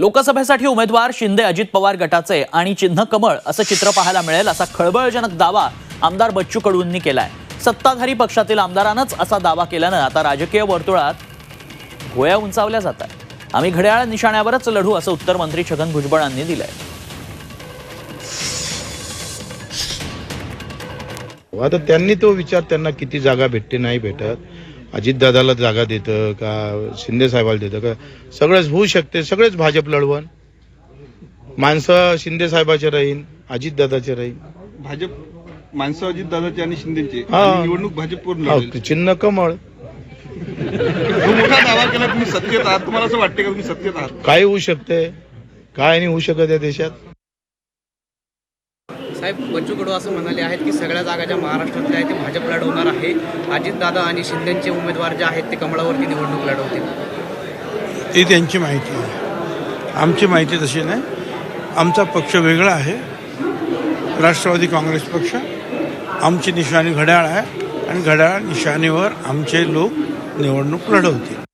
लोकसभेसाठी उमेदवार शिंदे अजित पवार गटाचे आणि चिन्ह कमळ असं चित्र पाहायला मिळेल असा खळबळजनक दावा आमदार बच्चू कडूंनी केलाय. सत्ताधारी पक्षातील आमदारानंच असा दावा केल्यानं आता राजकीय वर्तुळात गोळ्या उंचावल्या जात आम्ही घड्याळ निशाण्यावरच लढू असं उत्तर मंत्री छगन भुजबळांनी दिलंय. आता त्यांनी तो विचार त्यांना किती जागा भेटते नाही भेटत. अजितदादाला जागा देतं का शिंदे साहेबाला देतं का? सगळंच होऊ शकते सगळेच भाजप लढवण. माणसं शिंदे साहेबाचे राहीन अजितदादाचे राहीन. भाजप माणसं अजित दादाची आणि शिंदेची. हा. आणि निवडणूक भाजपवरून लढेल. हो, चिन्ह कमळ. मोठा दावा केला तुम्ही सत्तेत आहात. तुम्हाला असं वाटते का तुम्ही सत्तेत आहात? काय होऊ शकते काय नाही होऊ शकत या देशात. साहेब बच्चू कडू असं म्हणाले आहेत की सगळ्या जागा ज्या महाराष्ट्रातल्या आहेत ते भाजप लढवणार आहे. अजितदादा आणि शिंदेचे उमेदवार जे आहेत ते कमळावरती निवडणूक लढवतील. ती त्यांची माहिती आहे. आमची माहिती तशी नाही. आमचा पक्ष वेगळा आहे. राष्ट्रवादी काँग्रेस पक्ष. आमची निशाणी घड्याळ आहे. आणि घड्याळ निशाणीवर आमचे लोक निवडणूक लढवतील.